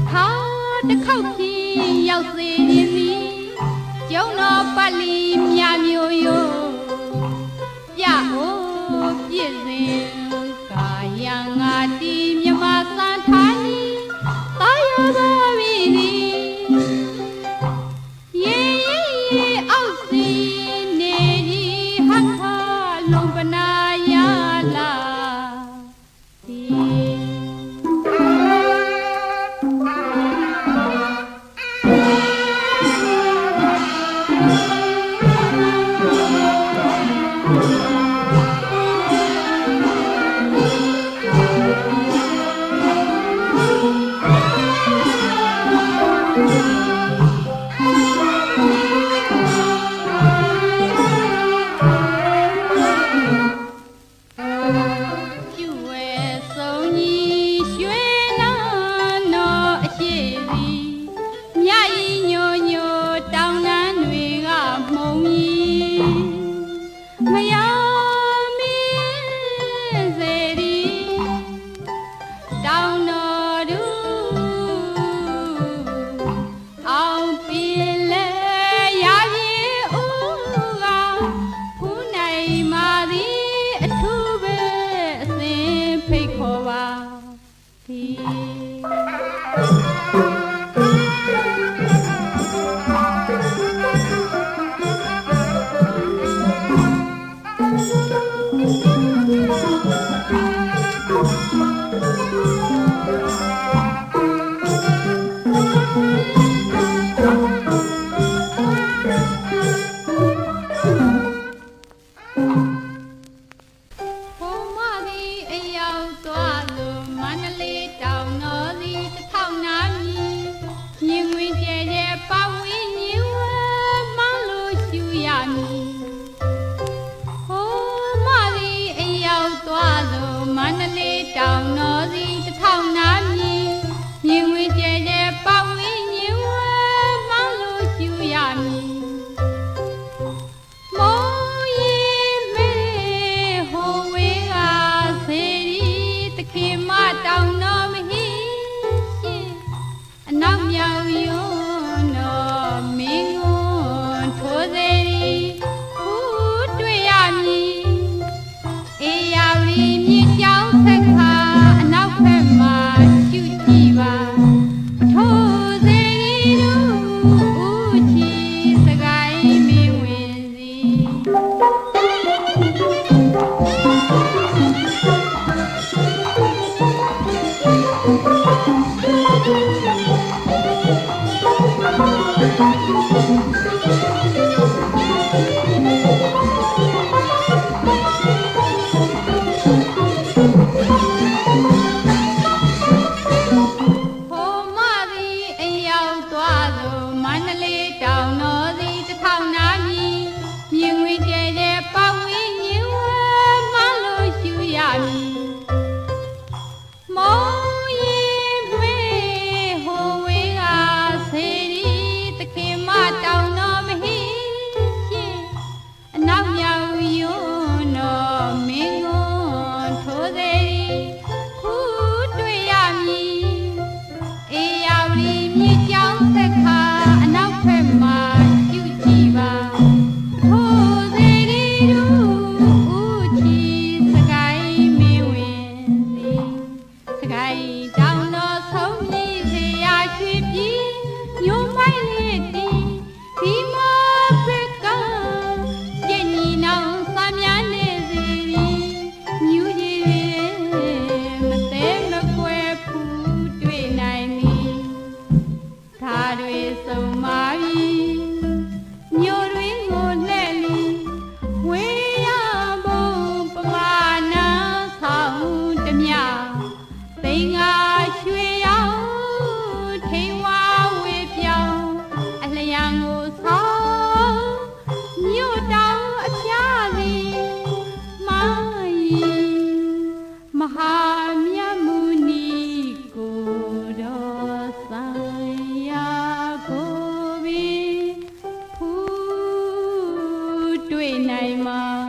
တခါတစ်ခေါက်ဖြင့်ရောက်စေခြင်းသည်ကျုံတော်ပတ်လီမြမျိုးရိုးပြအိုးပြည့်စင်ကာယံငါတီမြမစံထားနီတာယောသောဝီသည်ရေရေရေအောက်စီနေကြီးဟခါလုံးပနာယလာ ဘုံမသည်အရောက်သွားလို့မ န္တလေးတောင်တော်သည်တစ်ထောင်နာမီမြင်ဝင်ကျဲကျဲပဝင်းညင်ဝဲမောင်းလို့ရှူရမည်ဘုံမသည်အရောက်သွားလို့မန္တလေးတောင်တော်သည်တစ်ထောင်နာ နောက် တွေစုံမ တွေ့နိုင်မှာ